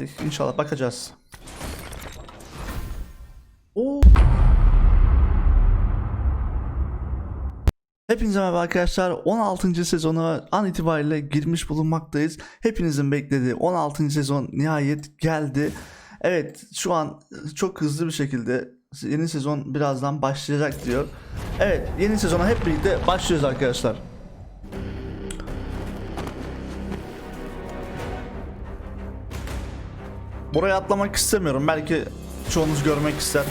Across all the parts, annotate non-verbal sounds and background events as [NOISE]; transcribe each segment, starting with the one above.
artık inşallah bakacağız. Oo. Hepinize merhaba arkadaşlar. 16. sezona an itibariyle girmiş bulunmaktayız. Hepinizin beklediği 16. sezon nihayet geldi. Evet şu an çok hızlı bir şekilde yeni sezon birazdan başlayacak diyor. Evet yeni sezona hep birlikte başlıyoruz arkadaşlar. Buraya atlamak istemiyorum. Belki çoğunuz görmek ister.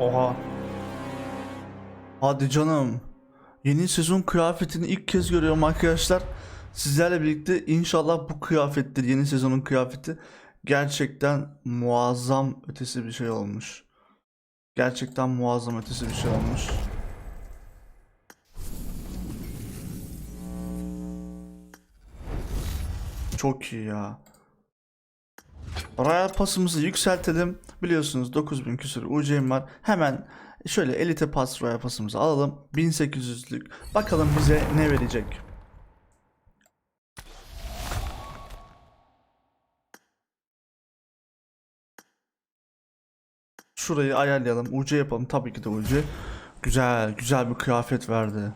Oha. Hadi canım. Yeni sezon kıyafetini ilk kez görüyorum arkadaşlar. Sizlerle birlikte inşallah bu kıyafettir yeni sezonun kıyafeti. Gerçekten muazzam ötesi bir şey olmuş. Gerçekten muazzam ötesi bir şey olmuş. Çok iyi ya. Royal pasımızı yükseltelim. Biliyorsunuz 9000 küsur UC'm var. Hemen şöyle elite pas Royal pasımızı alalım. 1800'lük. Bakalım bize ne verecek. Şurayı ayarlayalım. UC yapalım. Tabii ki de UC. Güzel, güzel bir kıyafet verdi.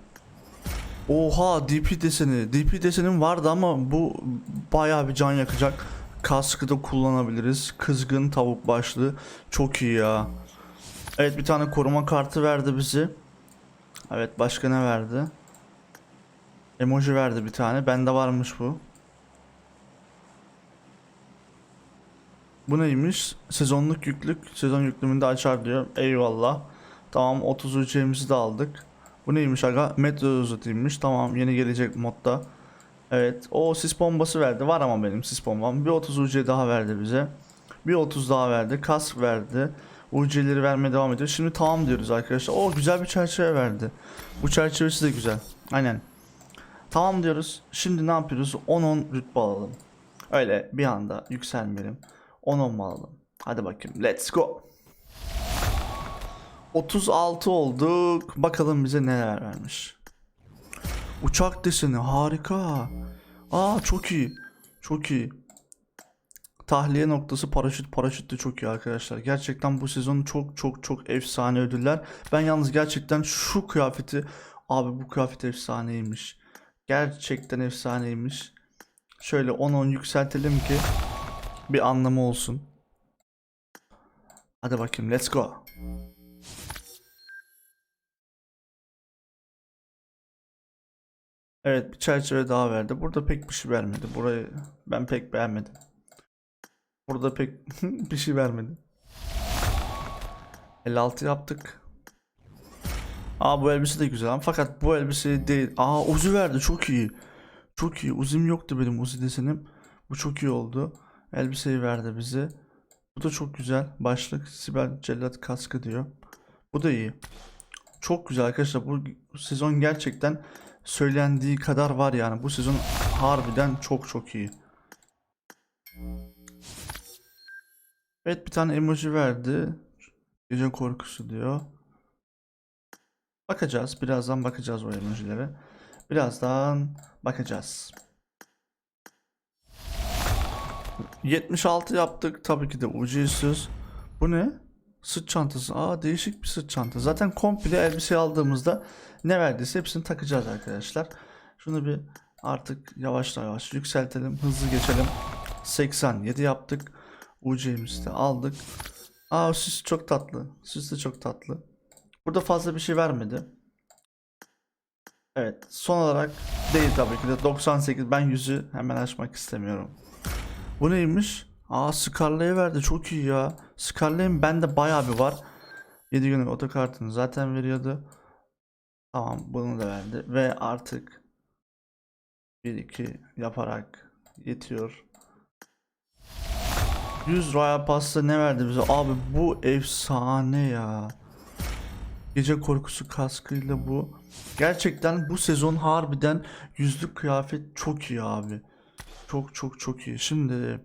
Oha DP deseni. DP desenim vardı ama bu bayağı bir can yakacak. Kaskı da kullanabiliriz. Kızgın tavuk başlı. Çok iyi ya. Evet bir tane koruma kartı verdi bizi. Evet başka ne verdi? Emoji verdi bir tane. Bende varmış bu. Bu neymiş? Sezonluk yüklük. Sezon yüklümünde açar diyor. Eyvallah. Tamam 30 UC'mizi de aldık. Bu neymiş aga? Metro uzatıymış. Tamam yeni gelecek modda. Evet o sis bombası verdi. Var ama benim sis bombam. Bir 30 UC daha verdi bize. Bir 30 daha verdi. Kask verdi. UC'leri vermeye devam ediyor. Şimdi tamam diyoruz arkadaşlar. O güzel bir çerçeve verdi. Bu çerçevesi de güzel. Aynen. Tamam diyoruz. Şimdi ne yapıyoruz? 10-10 rütbe alalım. Öyle bir anda yükselmeyelim. 10-10 mu alalım? Hadi bakayım. Let's go. 36 olduk. Bakalım bize neler vermiş. Uçak deseni harika. Aa çok iyi. Çok iyi. Tahliye noktası paraşüt paraşüt de çok iyi arkadaşlar. Gerçekten bu sezon çok çok çok efsane ödüller. Ben yalnız gerçekten şu kıyafeti abi bu kıyafet efsaneymiş. Gerçekten efsaneymiş. Şöyle 10-10 yükseltelim ki bir anlamı olsun. Hadi bakayım let's go. Evet bir çerçeve daha verdi. Burada pek bir şey vermedi. Burayı ben pek beğenmedim. Burada pek [LAUGHS] bir şey vermedi. 56 yaptık. Aa bu elbise de güzel fakat bu elbise değil. Aa Uzi verdi çok iyi. Çok iyi. Uzim yoktu benim Uzi desenim. Bu çok iyi oldu. Elbiseyi verdi bize. Bu da çok güzel. Başlık Sibel Cellat kaskı diyor. Bu da iyi. Çok güzel arkadaşlar. Bu sezon gerçekten söylendiği kadar var yani. Bu sezon harbiden çok çok iyi. Evet bir tane emoji verdi. Gece korkusu diyor. Bakacağız. Birazdan bakacağız o emojilere. Birazdan bakacağız. 76 yaptık. Tabii ki de ucuzsuz. Bu ne? Sırt çantası. Aa değişik bir sırt çantası. Zaten komple elbise aldığımızda ne verdiyse hepsini takacağız arkadaşlar. Şunu bir artık yavaş yavaş yükseltelim. Hızlı geçelim. 87 yaptık. UC'mizi de aldık. Aa süs çok tatlı. Süs de çok tatlı. Burada fazla bir şey vermedi. Evet. Son olarak değil tabii ki de 98. Ben yüzü hemen açmak istemiyorum. Bu neymiş? Aa Scarlet'e verdi. Çok iyi ya. Scarlet'in bende bayağı bir var. 7 günlük otokartını zaten veriyordu. Tamam bunu da verdi. Ve artık 1-2 yaparak yetiyor. 100 Royal Pass'ta ne verdi bize? Abi bu efsane ya. Gece korkusu kaskıyla bu. Gerçekten bu sezon harbiden yüzlük kıyafet çok iyi abi. Çok çok çok iyi. Şimdi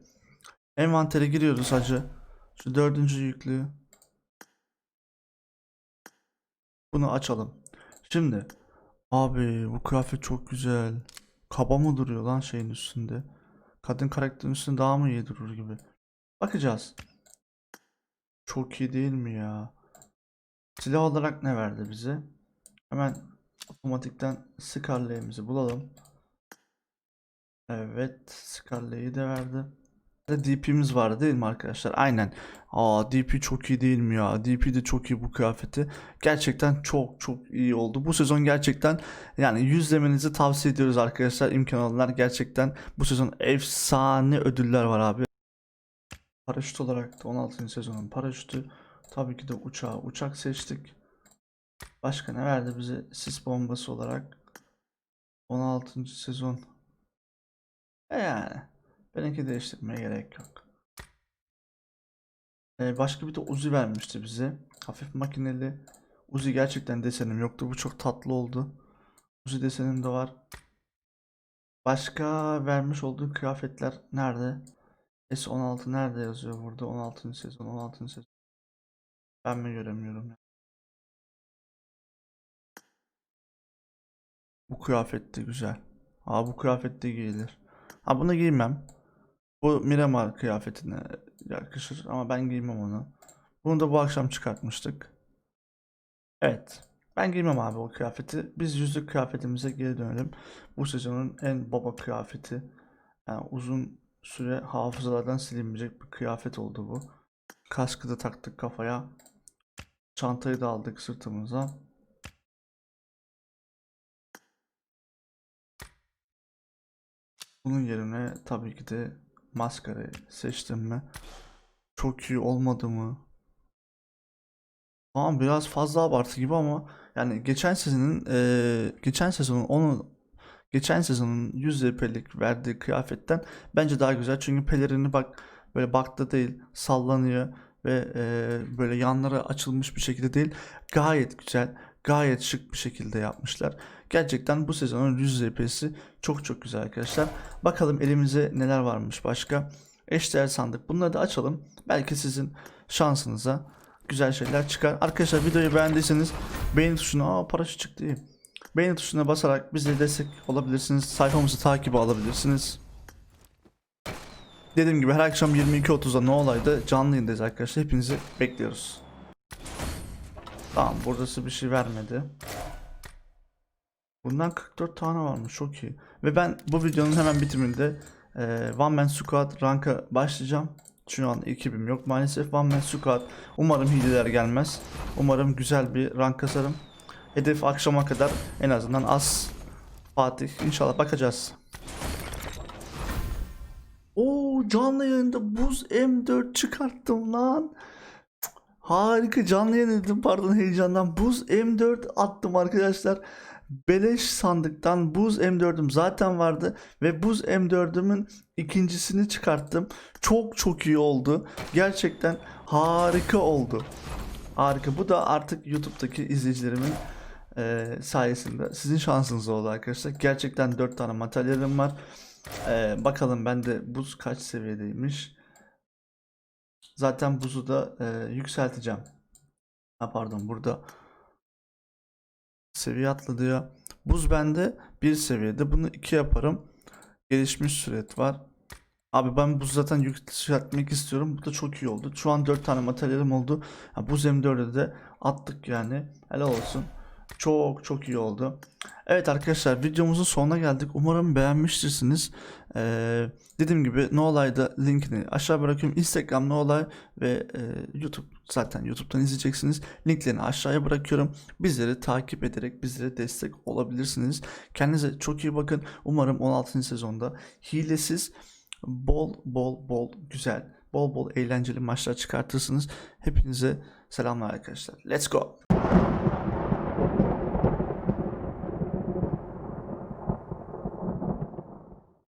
envantere giriyoruz hacı. Şu dördüncü yüklü. Bunu açalım. Şimdi abi bu kıyafet çok güzel. Kaba mı duruyor lan şeyin üstünde? Kadın karakterin üstünde daha mı iyi durur gibi. Bakacağız. Çok iyi değil mi ya? Silah olarak ne verdi bize? Hemen otomatikten Scarlet'imizi bulalım. Evet, Scarlet'i de verdi. DP'miz var değil mi arkadaşlar? Aynen. Aa DP çok iyi değil mi ya? DP de çok iyi bu kıyafeti. Gerçekten çok çok iyi oldu. Bu sezon gerçekten yani yüzlemenizi tavsiye ediyoruz arkadaşlar. İmkan olanlar gerçekten bu sezon efsane ödüller var abi. Paraşüt olarak da 16. sezonun paraşütü. Tabii ki de uçağı uçak seçtik. Başka ne verdi bize sis bombası olarak? 16. sezon. E yani benimki değiştirmeye gerek yok. Ee, başka bir de Uzi vermişti bize. Hafif makineli. Uzi gerçekten desenim yoktu. Bu çok tatlı oldu. Uzi desenim de var. Başka vermiş olduğu kıyafetler nerede? S16 nerede yazıyor burada? 16. sezon, 16. sezon. Ben mi göremiyorum? Bu kıyafet de güzel. Aa bu kıyafet de giyilir. Ha bunu giymem. Bu Miramar kıyafetine yakışır ama ben giymem onu. Bunu da bu akşam çıkartmıştık. Evet. Ben giymem abi o kıyafeti. Biz yüzlük kıyafetimize geri dönelim. Bu sezonun en baba kıyafeti. Yani uzun süre hafızalardan silinmeyecek bir kıyafet oldu bu. Kaskı da taktık kafaya. Çantayı da aldık sırtımıza. Bunun yerine tabii ki de maskarayı seçtim mi? Çok iyi olmadı mı? Tamam biraz fazla abartı gibi ama yani geçen sezonun eee, geçen sezonun onu geçen sezonun 100 RP'lik verdiği kıyafetten bence daha güzel çünkü pelerini bak böyle bakta değil sallanıyor ve eee, böyle yanları açılmış bir şekilde değil gayet güzel gayet şık bir şekilde yapmışlar. Gerçekten bu sezonun 100 RP'si çok çok güzel arkadaşlar. Bakalım elimize neler varmış başka. Eşdeğer sandık. Bunları da açalım. Belki sizin şansınıza güzel şeyler çıkar. Arkadaşlar videoyu beğendiyseniz beğeni tuşuna aa paraşüt çıktı. Beğeni tuşuna basarak bize destek olabilirsiniz. Sayfamızı takibe alabilirsiniz. Dediğim gibi her akşam 22.30'da ne olaydı canlı yayındayız arkadaşlar. Hepinizi bekliyoruz. Tamam burası bir şey vermedi. Bundan 44 tane varmış çok iyi. Ve ben bu videonun hemen bitiminde e, One Man Squad ranka başlayacağım. Şu an ekibim yok maalesef. One Man Squad. Umarım hileler gelmez. Umarım güzel bir rank kasarım. Hedef akşama kadar en azından az. Fatih inşallah bakacağız. Oo canlı yayında buz M4 çıkarttım lan. Harika canlı yayın pardon heyecandan. Buz M4 attım arkadaşlar. Beleş sandıktan buz M4'üm zaten vardı ve buz M4'ümün ikincisini çıkarttım. Çok çok iyi oldu. Gerçekten harika oldu. Harika. Bu da artık YouTube'daki izleyicilerimin eee, sayesinde sizin şansınız oldu arkadaşlar. Gerçekten 4 tane materyalim var. Eee, bakalım ben de buz kaç seviyedeymiş. Zaten buzu da eee, yükselteceğim. Ha pardon burada seviye atladı ya. Buz bende bir seviyede. Bunu iki yaparım. Gelişmiş süret var. Abi ben buz zaten yükseltmek istiyorum. Bu da çok iyi oldu. Şu an 4 tane materyalim oldu. Ha, buz M4'e de attık yani. Helal olsun. Çok çok iyi oldu. Evet arkadaşlar videomuzun sonuna geldik. Umarım beğenmiştirsiniz. Ee, dediğim gibi No Olay'da linkini aşağı bırakıyorum. Instagram No Olay ve e, YouTube zaten YouTube'dan izleyeceksiniz. Linklerini aşağıya bırakıyorum. Bizleri takip ederek bizlere destek olabilirsiniz. Kendinize çok iyi bakın. Umarım 16. sezonda hilesiz bol bol bol güzel bol bol eğlenceli maçlar çıkartırsınız. Hepinize selamlar arkadaşlar. Let's go.